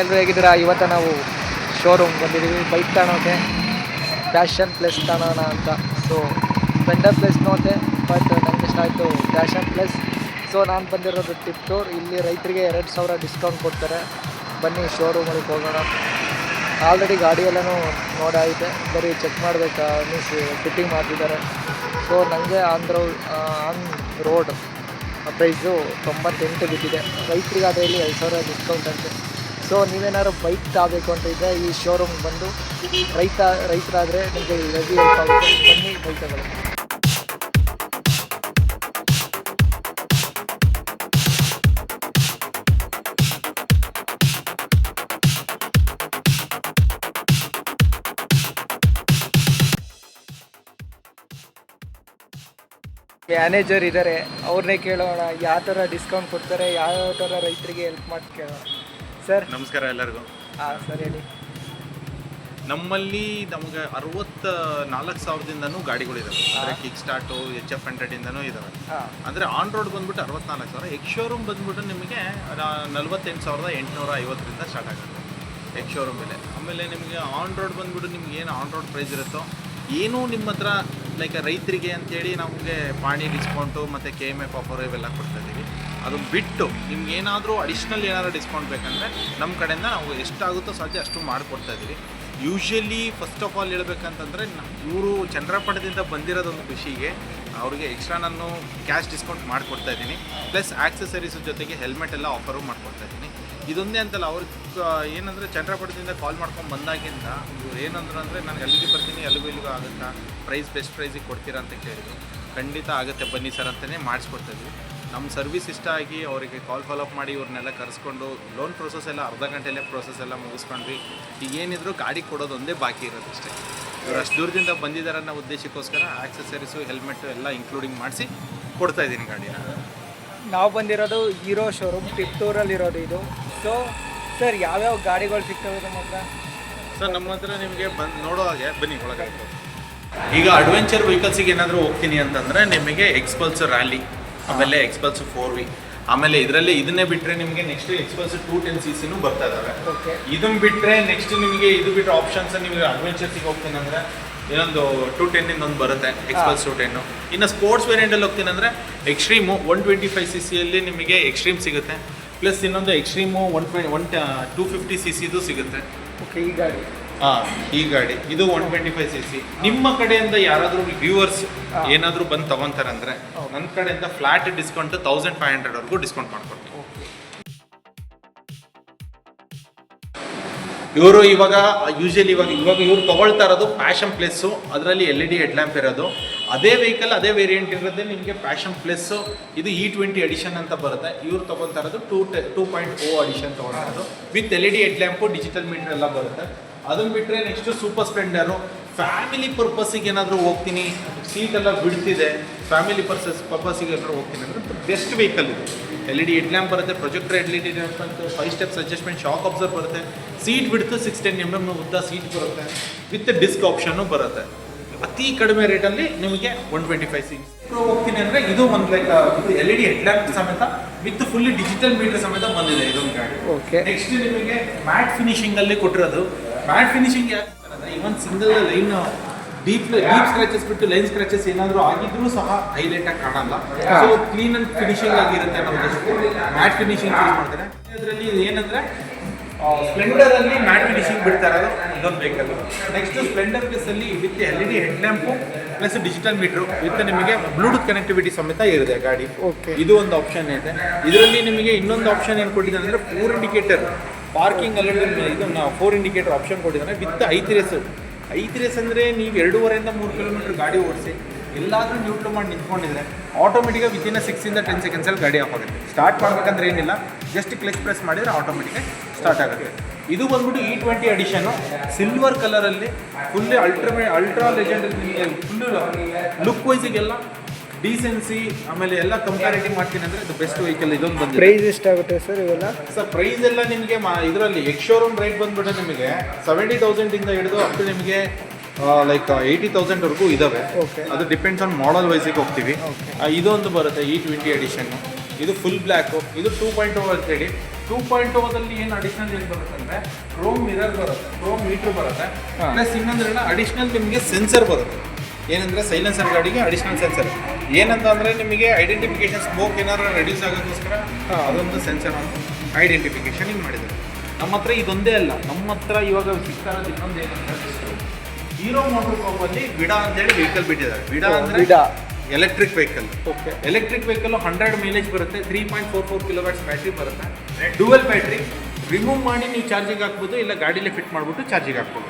ಎಲ್ಲರೂ ಹೇಗಿದ್ದೀರಾ? ಇವತ್ತು ನಾವು ಶೋರೂಮ್ ಬಂದಿದ್ದೀವಿ. ಬೈಕ್ ತಗೊಳೋಕೆ ಫ್ಯಾಷನ್ ಪ್ಲಸ್ ತಗೋಣ ಅಂತ. ಸೊ ಸ್ಪೆಂಡರ್ ಪ್ಲೇಸ್ ನೋಡಿದೆ ಬಟ್ ನನಗೆ ಇಷ್ಟ ಆಯಿತು ಫ್ಯಾಷನ್ ಪ್ಲಸ್ ಸೊ ನಾನು ಬಂದಿರೋದು ಟಿಪ್ ಟೂರ್ ಇಲ್ಲಿ ರೈತರಿಗೆ ಎರಡು ಸಾವಿರ ಡಿಸ್ಕೌಂಟ್ ಕೊಡ್ತಾರೆ. ಬನ್ನಿ ಶೋರೂಮಲ್ಲಿ ಹೋಗೋಣ. ಆಲ್ರೆಡಿ ಗಾಡಿ ಎಲ್ಲನೂ ನೋಡಾಯಿತೆ. ಬರೀ ಚೆಕ್ ಮಾಡಬೇಕಾ? ಮೀನ್ಸ್ ಫಿಟ್ಟಿಂಗ್ ಮಾಡ್ತಿದ್ದಾರೆ. ಸೊ ನನಗೆ ಆನ್ ರೋ ಆನ್ ರೋಡ್ ಪ್ರೈಸು ತೊಂಬತ್ತೆಂಟು ಬಿದ್ದಿದೆ. ರೈತರಿಗಾದ್ರೆ ಇಲ್ಲಿ ಎರಡು ಸಾವಿರ ಡಿಸ್ಕೌಂಟ್ ಅಂತೆ. ಸೊ ನೀವೇನಾದ್ರು ಬೈಕ್ ತಗೋಬೇಕು ಅಂತ ಇದ್ದರೆ ಈ ಶೋರೂಮ್ ಬಂದು ರೈತ, ರೈತರಾದರೆ ನಿಮಗೆ ರೆಡಿ ಹೆಲ್ಪ್ ಆಗುತ್ತೆ. ಬನ್ನಿ ಬೈಕ್ ತಗೊಳ್ಳಿ. ಮ್ಯಾನೇಜರ್ ಇದ್ದಾರೆ ಅವ್ರನ್ನೇ ಕೇಳೋಣ. ಯಾವ ಥರ ಡಿಸ್ಕೌಂಟ್ ಕೊಡ್ತಾರೆ ಯಾವ ಥರ ರೈತರಿಗೆ ಹೆಲ್ಪ್ ಮಾಡಿ ಕೇಳೋಣ ಸರ್. ನಮಸ್ಕಾರ ಎಲ್ಲರಿಗೂ. ಹಾಂ ಸರ್ ಹೇಳಿ. ನಮ್ಮಲ್ಲಿ ನಮಗೆ ಅರವತ್ತ ನಾಲ್ಕು ಸಾವಿರದಿಂದನೂ ಗಾಡಿಗಳಿದಾವೆ. ಅಂದರೆ ಕಿಕ್ ಸ್ಟಾರ್ಟು ಎಚ್ ಎಫ್ ಹಂಡ್ರೆಡಿಂದನೂ ಇದಾವೆ. ಹಾಂ. ಅಂದರೆ ಆನ್ ರೋಡ್ ಬಂದ್ಬಿಟ್ಟು ಅರವತ್ನಾಲ್ಕು ಸಾವಿರ. ಎಕ್ ಶೋರೂಮ್ ಬಂದ್ಬಿಟ್ಟು ನಿಮಗೆ ನಲ್ವತ್ತೆಂಟು ಸಾವಿರದ ಎಂಟುನೂರ ಐವತ್ತರಿಂದ ಸ್ಟಾರ್ಟ್ ಆಗುತ್ತೆ. ಎಕ್ ಶೋರೂಮ್ ಬೆಲೆ ಆಮೇಲೆ ನಿಮಗೆ ಆನ್ ರೋಡ್ ಬಂದ್ಬಿಟ್ಟು ನಿಮ್ಗೆ ಏನು ಆನ್ ರೋಡ್ ಪ್ರೈಸ್ ಇರುತ್ತೋ ಏನೂ ನಿಮ್ಮ ಹತ್ರ ಲೈಕ್ ರೈತರಿಗೆ ಅಂತೇಳಿ ನಮಗೆ ಪಾಣಿ ಡಿಸ್ಕೌಂಟು ಮತ್ತು ಕೆ ಎಂ ಎಫ್ ಆಫರ್ ಇವೆಲ್ಲ ಕೊಡ್ತಾ ಇದ್ದೀವಿ. ಅದು ಬಿಟ್ಟು ನಿಮ್ಗೆ ಏನಾದರೂ ಅಡಿಷ್ನಲ್ ಏನಾದರೂ ಡಿಸ್ಕೌಂಟ್ ಬೇಕಂದರೆ ನಮ್ಮ ಕಡೆಯಿಂದ ನಾವು ಎಷ್ಟಾಗುತ್ತೋ ಸಾಧ್ಯ ಅಷ್ಟು ಮಾಡಿಕೊಡ್ತಾ ಇದ್ದೀವಿ ಯೂಶ್ವಲಿ ಫಸ್ಟ್ ಆಫ್ ಆಲ್ ಹೇಳ್ಬೇಕಂತಂದರೆ ಇವರು ಚಂದ್ರಪಟ್ಟಣದಿಂದ ಬಂದಿರೋದೊಂದು ಖುಷಿಗೆ ಅವರಿಗೆ ಎಕ್ಸ್ಟ್ರಾ ನಾನು ಕ್ಯಾಶ್ ಡಿಸ್ಕೌಂಟ್ ಮಾಡಿಕೊಡ್ತಾ ಇದ್ದೀನಿ ಪ್ಲಸ್ ಆಕ್ಸೆಸರೀಸ್ ಜೊತೆಗೆ ಹೆಲ್ಮೆಟ್ ಎಲ್ಲ ಆಫರು ಮಾಡಿಕೊಡ್ತಾ ಇದ್ದೀನಿ ಇದೊಂದೇ ಅಂತಲ್ಲ, ಅವ್ರಿಗೆ ಏನಂದರೆ ಚಂದ್ರಪಟ್ಟಣದಿಂದ ಕಾಲ್ ಮಾಡ್ಕೊಂಡು ಬಂದಾಗಿಂದ ಇವ್ರು ಏನಂದ್ರು ಅಂದರೆ ನಾನು ಎಲ್ಲಿಗೆ ಬರ್ತೀನಿ, ಎಲ್ಲಿಗೂ ಇಲ್ಲಿಗೂ ಆಗುತ್ತಾ ಪ್ರೈಸ್ ಬೆಸ್ಟ್ ಪ್ರೈಸಿಗೆ ಕೊಡ್ತೀರಾ ಅಂತ ಕೇಳಿದ್ರು. ಖಂಡಿತ ಆಗುತ್ತೆ ಬನ್ನಿ ಸರ್ ಅಂತಲೇ ಮಾಡಿಸ್ಕೊಡ್ತಾ ಇದ್ವಿ. ನಮ್ಮ ಸರ್ವಿಸ್ ಇಷ್ಟ ಆಗಿ ಅವರಿಗೆ ಕಾಲ್ ಫಾಲೋಅಪ್ ಮಾಡಿ ಇವ್ರನ್ನೆಲ್ಲ ಕರೆಸ್ಕೊಂಡು ಲೋನ್ ಪ್ರೊಸೆಸ್ ಎಲ್ಲ ಅರ್ಧ ಗಂಟೆಯಲ್ಲೇ ಪ್ರೊಸೆಸ್ ಎಲ್ಲ ಮುಗಿಸ್ಕೊಂಡ್ವಿ. ಈಗ ಏನಿದ್ರು ಗಾಡಿ ಕೊಡೋದು ಒಂದೇ ಬಾಕಿ ಇರೋದು ಅಷ್ಟೇ. ಇವ್ರು ಅಷ್ಟು ದೂರದಿಂದ ಬಂದಿದ್ದಾರೆ ಅನ್ನೋ ಉದ್ದೇಶಕ್ಕೋಸ್ಕರ ಆಕ್ಸೆಸರೀಸು ಹೆಲ್ಮೆಟ್ಟು ಎಲ್ಲ ಇನ್ಕ್ಲೂಡಿಂಗ್ ಮಾಡಿಸಿ ಕೊಡ್ತಾ ಇದ್ದೀನಿ ಗಾಡಿನ. ನಾವು ಬಂದಿರೋದು ಹೀರೋ ಶೋರೂಮ್ ಟಿಪ್ತೂರಲ್ಲಿ ಇರೋದು ಇದು. ಸೊ ಸರ್ ಯಾವ್ಯಾವ ಗಾಡಿಗಳು ಸಿಗ್ತವೆ ನಮ್ಮ ಹತ್ರ? ಸರ್ ನಮ್ಮ ಹತ್ರ ನಿಮಗೆ ಬಂದು ನೋಡೋ ಹಾಗೆ ಬನ್ನಿ ಒಳಗಾಗ್ಬೋದು ಈಗ ಅಡ್ವೆಂಚರ್ ವೆಹಿಕಲ್ಸಿಗೆ ಏನಾದರೂ ಹೋಗ್ತೀನಿ ಅಂತಂದರೆ ನಿಮಗೆ ಎಕ್ಸ್ಪಲ್ಸ್ ರ್ಯಾಲಿ ಆಮೇಲೆ ಎಕ್ಸ್ಪಲ್ಸ್ ಫೋರ್ ವಿ ಆಮೇಲೆ ಇದರಲ್ಲಿ ಇದನ್ನೇ ಬಿಟ್ಟರೆ ನಿಮಗೆ next Xpulse two ten C ಸಿನೂ ಬರ್ತಾ ಇದಾವೆ. ಇದನ್ನ ಬಿಟ್ಟರೆ ನೆಕ್ಸ್ಟ್ ನಿಮಗೆ ಇದು ಬಿಟ್ಟರೆ ಆಪ್ಷನ್ಸ್ ನಿಮಗೆ ಅಡ್ವೆಂಚರ್ಸಿಗೆ ಹೋಗ್ತೀನಿ ಅಂದರೆ ಇನ್ನೊಂದು ಟು ಟೆನ್ ಒಂದು ಬರುತ್ತೆ ಎಕ್ಸ್ಪಲ್ಸ್ ಟು ಟೆನ್ನು ಇನ್ನು ಸ್ಪೋರ್ಟ್ಸ್ ವೇರಿಯಂಟಲ್ಲಿ ಹೋಗ್ತೀನಿ ಅಂದರೆ Xtreme one twenty five C ಸಿಯಲ್ಲಿ ನಿಮಗೆ ಎಕ್ಸ್ಟ್ರೀಮ್ ಸಿಗುತ್ತೆ. ಪ್ಲಸ್ ಇನ್ನೊಂದು Xtreme one twenty one two fifty C ಸಿದು ಸಿಗುತ್ತೆ. ಓಕೆ ಈಗ ಗಾಡಿ. ಹಾಂ ಈ ಗಾಡಿ ಇದು one twenty five C C ನಿಮ್ಮ ಕಡೆಯಿಂದ ಯಾರಾದರೂ ವ್ಯೂವರ್ಸ್. ಏನಾದರೂ ಬಂದು ತಗೊಂತಾರೆ ಅಂದರೆ ನನ್ನ ಕಡೆಯಿಂದ ಫ್ಲಾಟ್ ಡಿಸ್ಕೌಂಟ್ ತೌಸಂಡ್ ಫೈವ್ ಹಂಡ್ರೆಡ್ವರೆಗೂ ಡಿಸ್ಕೌಂಟ್ ಮಾಡ್ಕೊಡ್ತೀನಿ. ಓಕೆ. ಇವರು ಇವಾಗ ಯೂಶಲಿ ಇವಾಗ ಇವಾಗ ಇವ್ರು ತೊಗೊಳ್ತಾ ಇರೋದು ಪ್ಯಾಷನ್ ಪ್ಲಸ್ಸು ಅದರಲ್ಲಿ L E D head lamp ಇರೋದು. ಅದೇ ವೆಹಿಕಲ್ ಅದೇ ವೇರಿಯಂಟ್ ಇರೋದೇ ನಿಮಗೆ ಪ್ಯಾಷನ್ ಪ್ಲಸ್ಸು ಇದು ಇ ಟ್ವೆಂಟಿ ಅಡಿಷನ್ ಅಂತ ಬರುತ್ತೆ. ಇವ್ರು ತೊಗೊಳ್ತಾ ಇರೋದು ಟೂ ಟೆ ಟೂ ಪಾಯಿಂಟ್ ಓ ಅಡಿಷನ್ ತಗೊಳ್ತಾ ಇರೋದು. With L E D head lamp digital meter ಎಲ್ಲ ಬರುತ್ತೆ. ಅದನ್ನು ಬಿಟ್ಟರೆ ನೆಕ್ಸ್ಟು ಸೂಪರ್ ಸ್ಪ್ಲೆಂಡರು ಫ್ಯಾಮಿಲಿ ಪರ್ಪಸ್ಸಿಗೆ ಏನಾದರೂ ಹೋಗ್ತೀನಿ ಸೀಟ್ ಎಲ್ಲ ಬಿಡ್ತಿದೆ ಫ್ಯಾಮಿಲಿ ಪರ್ಸಸ್ ಪರ್ಪಸ್ಸಿಗೆ ಏನಾದರೂ ಹೋಗ್ತೀನಿ ಅಂದರೆ ಬೆಸ್ಟ್ ವೆಹಿಕಲ್ ಇದು. L E D head lamp ಬರುತ್ತೆ ಪ್ರೊಜೆಕ್ಟರ್ ಹೆಡ್ ಲ್ಯಾಂಪ್ ಅಂತ five steps adjustment shock absorber ಬರುತ್ತೆ ಸೀಟ್ ಬಿಡ್ತು ಸಿಕ್ಸ್ ಟೆನ್ ಎಂ ಎಂ ಉದ್ದ ಸೀಟ್ ಬರುತ್ತೆ ವಿತ್ ಡಿಸ್ಕ್ ಆಪ್ಷನ್ನು ಬರುತ್ತೆ. ಅತಿ ಕಡಿಮೆ ರೇಟಲ್ಲಿ ನಿಮಗೆ ಒನ್ ಟ್ವೆಂಟಿ ಫೈವ್ ಸಿಕ್ಸ್ ಹೋಗ್ತೀನಿ ಅಂದರೆ ಇದು ಒಂದು ಲೈಕ್ ಇದು L E D head lamp ಸಮೇತ ವಿತ್ ಫುಲ್ಲಿ ಡಿಜಿಟಲ್ ಮೀಟರ್ ಸಮೇತ ಬಂದಿದೆ ಇದೊಂದು ಗಾಡಿ. ಓಕೆ ನೆಕ್ಸ್ಟ್ ನಿಮಗೆ ಮ್ಯಾಟ್ ಫಿನಿಶಿಂಗ್ ಅಲ್ಲಿ ಕೊಟ್ಟಿರೋದು ಮ್ಯಾಟ್ ಫಿನಿಶಿಂಗ್ ಯಾಕೆ even even single line deep deep scratches ಬಿಟ್ಟು ಲೈನ್ ಸ್ಕ್ರಾಚಸ್ ಏನಾದರೂ ಆಗಿದ್ರೂ ಸಹ ಹೈಲೈಟ್ ಆಗಿ ಕಾಣಲ್ಲ. ಸೊ ಕ್ಲೀನ್ ಅಂಡ್ ಫಿನಿಶಿಂಗ್ ಆಗಿರುತ್ತೆ ಅನ್ನೋದಷ್ಟು ಮ್ಯಾಟ್ ಫಿನಿಶಿಂಗ್ ಚೂಸ್ ಮಾಡ್ತಾರೆ. ಅದರಲ್ಲಿ ಏನಂದ್ರೆ ಸ್ಪ್ಲೆಂಡರ್ ಅಲ್ಲಿ ಮ್ಯಾಟ್ ಫಿನಿಶಿಂಗ್ ಬಿಡ್ತಾ ಇರೋದು ಇದೊಂದು ವೆಹಿಕಲ್ ನೆಕ್ಸ್ಟ್ ಸ್ಪ್ಲೆಂಡರ್ ಪ್ಲಸ್ ಅಲ್ಲಿ with L E D head lamp plus digital meter with ನಿಮಗೆ ಬ್ಲೂಟೂತ್ ಕನೆಕ್ಟಿವಿಟಿ ಸಮೇತ ಇರುತ್ತೆ ಗಾಡಿ. ಓಕೆ ಇದು ಒಂದು ಆಪ್ಷನ್ ಇದೆ. ಇದರಲ್ಲಿ ನಿಮಗೆ ಇನ್ನೊಂದು ಆಪ್ಷನ್ ಏನು ಕೊಟ್ಟಿದ್ದಾರೆ ಅಂದರೆ ಫೋರ್ ಇಂಡಿಕೇಟರ್ ಪಾರ್ಕಿಂಗ್ ಅಲ್ಲಿ ನಾವು ಫೋರ್ ಇಂಡಿಕೇಟರ್ ಆಪ್ಷನ್ ಕೊಟ್ಟಿದ್ದಾನೆ ವಿತ್ ಐತ್ ರೇಸ್ ಐತಿ ರೇಸ್ ಅಂದರೆ ನೀವು ಎರಡೂವರೆಯಿಂದ ಮೂರು ಕಿಲೋಮೀಟರ್ ಗಾಡಿ ಓಡಿಸಿ, ಎಲ್ಲಾದರೂ ನ್ಯೂಟ್ರಲ್ ಮಾಡಿ ನಿಂತ್ಕೊಂಡಿದ್ರೆ ಆಟೋಮೆಟಿಕಾಗಿ ವಿತಿನ್ ಸಿಕ್ಸಿಂದ ಟೆನ್ ಸೆಕೆಂಡ್ಸಲ್ಲಿ ಗಾಡಿ ಆಫ್ ಆಗುತ್ತೆ. ಸ್ಟಾರ್ಟ್ ಮಾಡ್ಬೇಕಂದ್ರೆ ಏನಿಲ್ಲ ಜಸ್ಟ್ ಕ್ಲಿಕ್ ಪ್ರೆಸ್ ಮಾಡಿದರೆ ಆಟೋಮೆಟಿಕಾಗಿ ಸ್ಟಾರ್ಟ್ ಆಗುತ್ತೆ. ಇದು ಬಂದ್ಬಿಟ್ಟು ಇ ಟ್ವೆಂಟಿ ಅಡಿಷನು ಸಿಲ್ವರ್ ಕಲರಲ್ಲಿ fully ultra ultra legend full look ವೈಸಿಗೆಲ್ಲ decency ಆಮೇಲೆ ಎಲ್ಲ ಕಂಪ್ಯಾರಿಟಿವ್ ಮಾಡ್ತೀನಿ ಅಂದ್ರೆ ಇದು ಬೆಸ್ಟ್ ವೆಹಿಕಲ್ ಇದೊಂದು ಬಂದಿದೆ. ಪ್ರೈಸ್ ಎಷ್ಟಾಗುತ್ತೆ ಸರ್ ಇವೆಲ್ಲ? ಸರ್ ಪ್ರೈಸ್ ಎಲ್ಲ ನಿಮಗೆ ಇದರಲ್ಲಿ ಎಕ್ಸ್ ಶೋರೂಮ್ ರೇಟ್ ಬಂದ್ಬಿಟ್ಟು ನಿಮಗೆ ಸೆವೆಂಟಿ ತೌಸಂಡಿಂದ ಹಿಡಿದು ಅಪ್ ಟು ನಿಮಗೆ ಲೈಕ್ ಏಯ್ಟಿ ತೌಸಂಡ್ವರೆಗೂ ಇದಾವೆ. ಓಕೆ ಅದು ಡಿಪೆಂಡ್ಸ್ ಆನ್ ಮಾಡಲ್ ವೈಸಿಗೆ ಹೋಗ್ತೀವಿ. ಇದೊಂದು ಬರುತ್ತೆ ಇ ಟ್ವೆಂಟಿ ಎಡಿಷನ್ನು ಇದು ಫುಲ್ ಬ್ಲ್ಯಾಕು ಇದು ಟೂ ಪಾಯಿಂಟ್ ಓ ಅಂತ ಹೇಳಿ ಟೂ ಪಾಯಿಂಟ್ ಓದಲ್ಲಿ ಏನು ಅಡಿಷನಲ್ ಏನು ಬರುತ್ತೆ ಅಂದರೆ ಕ್ರೋಮ್ ಮಿರರ್ ಬರುತ್ತೆ ಕ್ರೋಮ್ ಮೀಟರ್ ಬರುತ್ತೆ. ಪ್ಲಸ್ ಇನ್ನೊಂದ್ರೆ ಅಡಿಷನಲ್ ನಿಮಗೆ ಸೆನ್ಸರ್ ಬರುತ್ತೆ. ಏನಂದ್ರೆ ಸೈಲೆನ್ಸರ್ ಗಾಡಿಗೆ ಅಡಿಷನಲ್ ಸೆನ್ಸರ್ ಏನಂತ ಅಂದರೆ ನಿಮಗೆ ಐಡೆಂಟಿಫಿಕೇಶನ್ ಸ್ಮೋಕ್ ಏನಾದ್ರು ರೆಡ್ಯೂಸ್ ಆಗೋಕ್ಕೋಸ್ಕರ ಅದೊಂದು ಸೆನ್ಸರ್ ಅಂತ ಐಡೆಂಟಿಫಿಕೇಶನ್ ಹಿಂಗೆ ಮಾಡಿದ್ದಾರೆ. ನಮ್ಮ ಹತ್ರ ಇದೊಂದೇ ಅಲ್ಲ ನಮ್ಮ ಹತ್ರ ಇವಾಗ ಸಿಗ್ತಾ ಇರೋದು ಇನ್ನೊಂದು ಏನಂತ ಹೀರೋ ಮೋಟರ್ ಬಿಡಾ ವಿಡಾ ಅಂತೇಳಿ ವೆಹಿಕಲ್ ಬಿಟ್ಟಿದ್ದಾರೆ. ವಿಡಾ ಅಂದ್ರೆ. Electric vehicle okay electric vehicle hundred mileage ಬರುತ್ತೆ three point four four kilowatts battery ಬರುತ್ತೆ. ಡುವೆಲ್ ಬ್ಯಾಟ್ರಿ ರಿಮೂವ್ ಮಾಡಿ ನೀವು ಚಾರ್ಜಿಗೆ ಹಾಕ್ಬೋದು ಇಲ್ಲ ಗಾಡಿಲಿ ಫಿಟ್ ಮಾಡಿಬಿಟ್ಟು ಚಾರ್ಜಿಗೆ ಹಾಕ್ಬೋದು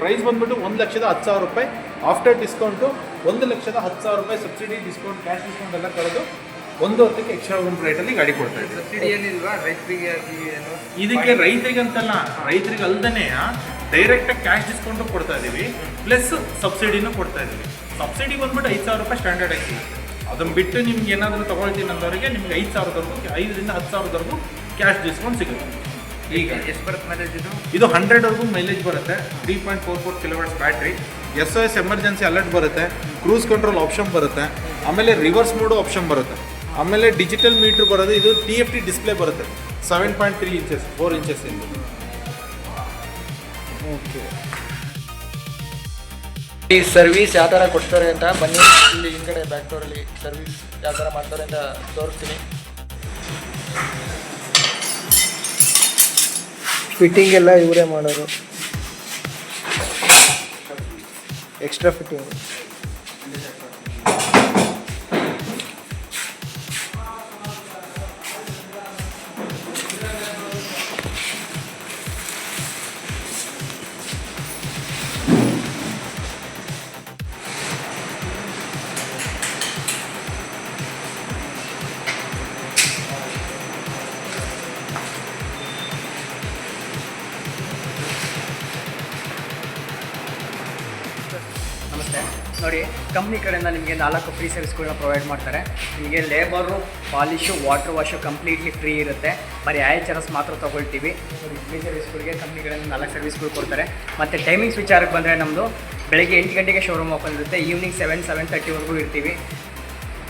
ಪ್ರೈಸ್ ಬಂದ್ಬಿಟ್ಟು ಒಂದು ಲಕ್ಷದ ಹತ್ತು ಸಾವಿರ ರೂಪಾಯಿ. ಆಫ್ಟರ್ ಡಿಸ್ಕೌಂಟು ಒಂದು ಲಕ್ಷದ ಹತ್ತು ಸಾವಿರ ರೂಪಾಯಿ ಸಬ್ಸಿಡಿ ಡಿಸ್ಕೌಂಟ್ ಕ್ಯಾಶ್ ಡಿಸ್ಕೌಂಟ್ ಎಲ್ಲ ಕಳೆದು ಒಂದು ಹೊತ್ತಿಗೆ ಎಕ್ಸ್ಟ್ರಾ ರೂಮ್ ರೇಟಲ್ಲಿ ಗಾಡಿ ಕೊಡ್ತಾ ಇದ್ದಾರೆ ಸಬ್ಸಿಡಿ ಏನಿಲ್ವಾ? ರೈತರಿಗೆ ಆಗಿ ಏನು? ಇದಕ್ಕೆ ರೈತರಿಗಂತಲ್ಲ ರೈತರಿಗೆ ಅಲ್ದೇ ಡೈರೆಕ್ಟಾಗಿ ಕ್ಯಾಶ್ ಡಿಸ್ಕೌಂಟು ಕೊಡ್ತಾ ಇದ್ದೀವಿ ಪ್ಲಸ್ ಸಬ್ಸಿಡಿನೂ ಕೊಡ್ತಾ ಇದ್ದೀವಿ ಸಬ್ಸಿಡಿ ಬಂದ್ಬಿಟ್ಟು ಐದು ಸಾವಿರ ರೂಪಾಯಿ ಸ್ಟ್ಯಾಂಡರ್ಡ್ ಆಗಿ ಅದನ್ನು ಬಿಟ್ಟು ನಿಮ್ಗೆ ಏನಾದರೂ ತೊಗೊಳ್ತೀನಿ ಅಂದವರಿಗೆ ನಿಮ್ಗೆ ಐದು ಸಾವಿರದವರೆಗೂ ಐದರಿಂದ ಹತ್ತು ಸಾವಿರದವರೆಗೂ ಕ್ಯಾಶ್ ಡಿಸ್ಕೌಂಟ್ ಸಿಗುತ್ತೆ. ಈಗ ಎಷ್ಟು ಬರುತ್ತೆ ಮೈಲೇಜ್ ಇದು? ಇದು ಹಂಡ್ರೆಡ್ವರೆಗೂ ಮೈಲೇಜ್ ಬರುತ್ತೆ. Three point four four kilometres battery S O S emergency alert ಬರುತ್ತೆ. ಕ್ರೂಸ್ ಕಂಟ್ರೋಲ್ ಆಪ್ಷನ್ ಬರುತ್ತೆ. ಆಮೇಲೆ ರಿವರ್ಸ್ ಮೋಡ್ ಆಪ್ಷನ್ ಬರುತ್ತೆ. ಆಮೇಲೆ ಡಿಜಿಟಲ್ ಮೀಟ್ರ್ ಬರೋದು ಇದು ಟಿ ಎಫ್ ಟಿ ಡಿಸ್ಪ್ಲೇ ಬರುತ್ತೆ. Seven point three inches four inches ಇಂದು. ಓಕೆ ಈ ಸರ್ವಿಸ್ ಯಾವ ಥರ ಕೊಡ್ತಾರೆ ಅಂತ ಬನ್ನಿ. ಇಲ್ಲಿ ಹಿಂದ್ಗಡೆ ಬ್ಯಾಕ್ ಡೋರಲ್ಲಿ ಸರ್ವಿಸ್ ಯಾವ ಥರ ಮಾಡ್ತಾರೆ ಅಂತ ತೋರಿಸ್ತೀನಿ. ಫಿಟ್ಟಿಂಗ್ ಎಲ್ಲ ಇವರೇ ಮಾಡೋರು. ಎಕ್ಸ್ಟ್ರಾ ಫಿಟ್ಟಿಂಗ್ ನೋಡಿ ಕಂಪ್ನಿ ಕಡೆಯಿಂದ ನಿಮಗೆ ನಾಲ್ಕು ಫ್ರೀ ಸರ್ವಿಸ್ಗಳನ್ನ ಪ್ರೊವೈಡ್ ಮಾಡ್ತಾರೆ. ನಿಮಗೆ labour polish water wash completely free ಇರುತ್ತೆ. ಬರೀ ಆಯಲ್ ಚಾರ್ಜಸ್ ಮಾತ್ರ ತೊಗೊಳ್ತೀವಿ. ನೋಡಿ ಫ್ರೀ ಸರ್ವಿಸ್ಗಳಿಗೆ ಕಡೆಯಿಂದ ನಾಲ್ಕು ಸರ್ವಿಸ್ಗಳು ಕೊಡ್ತಾರೆ. ಮತ್ತು ಟೈಮಿಂಗ್ಸ್ ವಿಚಾರಕ್ಕೆ ಬಂದರೆ ನಮ್ಮದು ಬೆಳಗ್ಗೆ ಎಂಟು ಗಂಟೆಗೆ ಶೋರೂಮ್ ಓಪನ್ ಇರುತ್ತೆ. ಈವ್ನಿಂಗ್ ಸೆವೆನ್ ಸೆವೆನ್ ತರ್ಟಿವರೆಗೂ ಇರ್ತೀವಿ.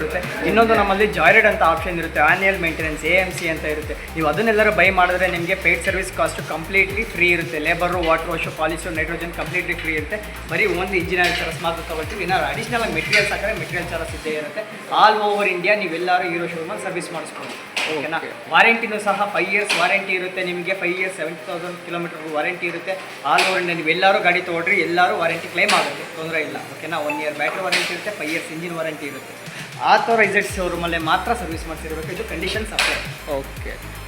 ಇರುತ್ತೆ. ಇನ್ನೊಂದು ನಮ್ಮಲ್ಲಿ ಜಾಯ್ರೆಡ್ ಅಂತ ಆಪ್ಷನ್ ಇರುತ್ತೆ annual maintenance A M C ಅಂತ ಇರುತ್ತೆ. ನೀವು ಅದನ್ನೆಲ್ಲರೂ ಬೈ ಮಾಡಿದ್ರೆ ನಿಮಗೆ paid service cost completely free ಇರುತ್ತೆ. Labour water wash polish nitrogen completely free ಇರುತ್ತೆ. ಬರೀ ಒಂದು ಇಂಜಿನಿಯರ್ ಚಾರ್ಜ್ ಮಾತ್ರ ತೊಗೊಳ್ತೀವಿ. ಇನ್ನು ಅಡಿಷನಲ್ ಆಗಿ ಮೆಟೀರಿಯಲ್ಸ್ ಹಾಕಿದ್ರೆ ಮೆಟೀರಿಯಲ್ ಚಾರ್ಜಸ್ ಇದ್ದೇ ಇರುತ್ತೆ. ಆಲ್ ಓವರ್ ಇಂಡಿಯಾ ನೀವೆಲ್ಲರೂ ಹೀರೋ ಶೋರೂಮಲ್ಲಿ ಸರ್ವಿಸ್ ಮಾಡಿಸ್ಬೋದು ಓಕೆನಾ ವಾರಂಟಿನೂ ಸಹ ಫೈವ್ ಇಯರ್ಸ್ ವಾರಂಟಿ ಇರುತ್ತೆ ನಿಮಗೆ. Five years seventy thousand kilometre warranty ಇರುತ್ತೆ. ಆಲ್ ಓವರ್ ಇಂಡಿಯಾ ನೀವು ಎಲ್ಲರೂ ಗಾಡಿ ತೊಗೊಳ್ರಿ ಎಲ್ಲರೂ ವಾರಂಟಿ ಕ್ಲೈಮ್ ಆಗುತ್ತೆ ತೊಂದರೆ ಇಲ್ಲ. ಓಕೆನಾ ಒನ್ ಇಯರ್ ಬ್ಯಾಟ್ರಿ ವಾರಂಟಿ ಇರುತ್ತೆ ಫೈವ್ ಇಯರ್ಸ್ ಇಂಜಿನ್ ವಾರಂಟಿ ಇರುತ್ತೆ. ಆಥೋರೈಸೆಡ್ ಶೋರೂಮಲ್ಲೇ ಮಾತ್ರ ಸರ್ವಿಸ್ ಮಾಡ್ತಿರ್ಬೇಕು. ಇದು ಕಂಡೀಷನ್ ಸಪ್ರೇಟ್ ಓಕೆ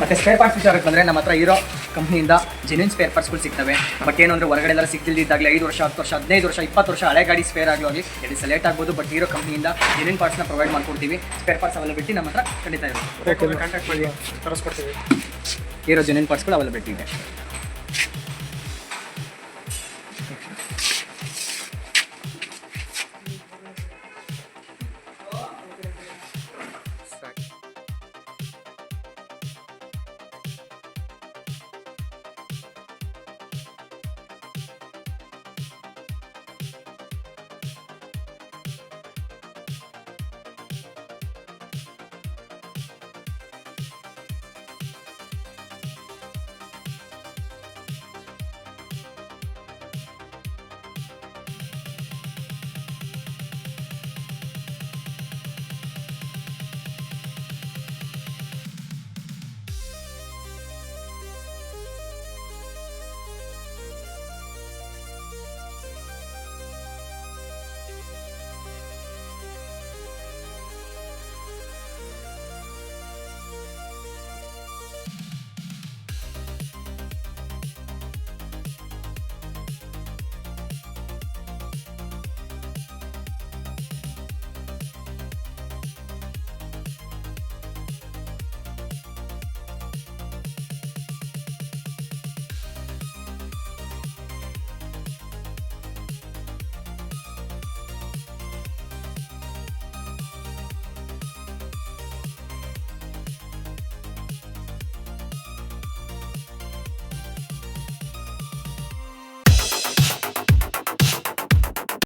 ಮತ್ತು ಸ್ಪೇರ್ ಪಾರ್ಟ್ಸ್ ವಿಚಾರಕ್ಕೆ ಬಂದರೆ ನಮ್ಮ ಹತ್ರ ಇರೋ ಕಂಪ್ನಿಯಿಂದ ಜೆನ್ಯೂನ್ ಸ್ಪೇರ್ ಪಾರ್ಟ್ಸ್ಗಳು ಸಿಗ್ತವೆ. ಬಟ್ ಏನು ಅಂದರೆ ಹೊರಗಡೆ ಎಲ್ಲ ಸಿಗ್ತಿಲ್ದಿದ್ದಾಗಲೇ ಐದು ವರ್ಷ ಹತ್ತು ವರ್ಷ ಹದಿನೈದು ವರ್ಷ ಇಪ್ಪತ್ತು ವರ್ಷ ಹಳೆ ಗಾಡಿ ಸ್ಪೇರ್ ಆಗಲಿ ಎಲ್ಲಿ ಸೆಲೆಕ್ಟ್ ಆಗ್ಬೋದು ಬಟ್ ಇರೋ ಕಂಪ್ನಿಯಿಂದ ಜೆನ್ಯೂನ್ ಪಾರ್ಟ್ಸ್ನ ಪ್ರೊವೈಡ್ ಮಾಡ್ಕೊಡ್ತೀವಿ. ಸ್ಪೇರ್ ಪಾರ್ಟ್ಸ್ ಅವೈಲಬಿಲಿಟಿ ನಮ್ಮ ಹತ್ರ ಖಂಡಿತ ಇರುತ್ತೆ. ಕಾಂಟ್ಯಾಕ್ಟ್ ಮಾಡಿ ತರಿಸ್ಕೊಡ್ತೀವಿ. ಇರೋ ಜೆನ್ಯೂನ್ ಪಾರ್ಟ್ಸ್ಗಳು ಅವೈಲಬಿಲಿಟಿ ಇದೆ.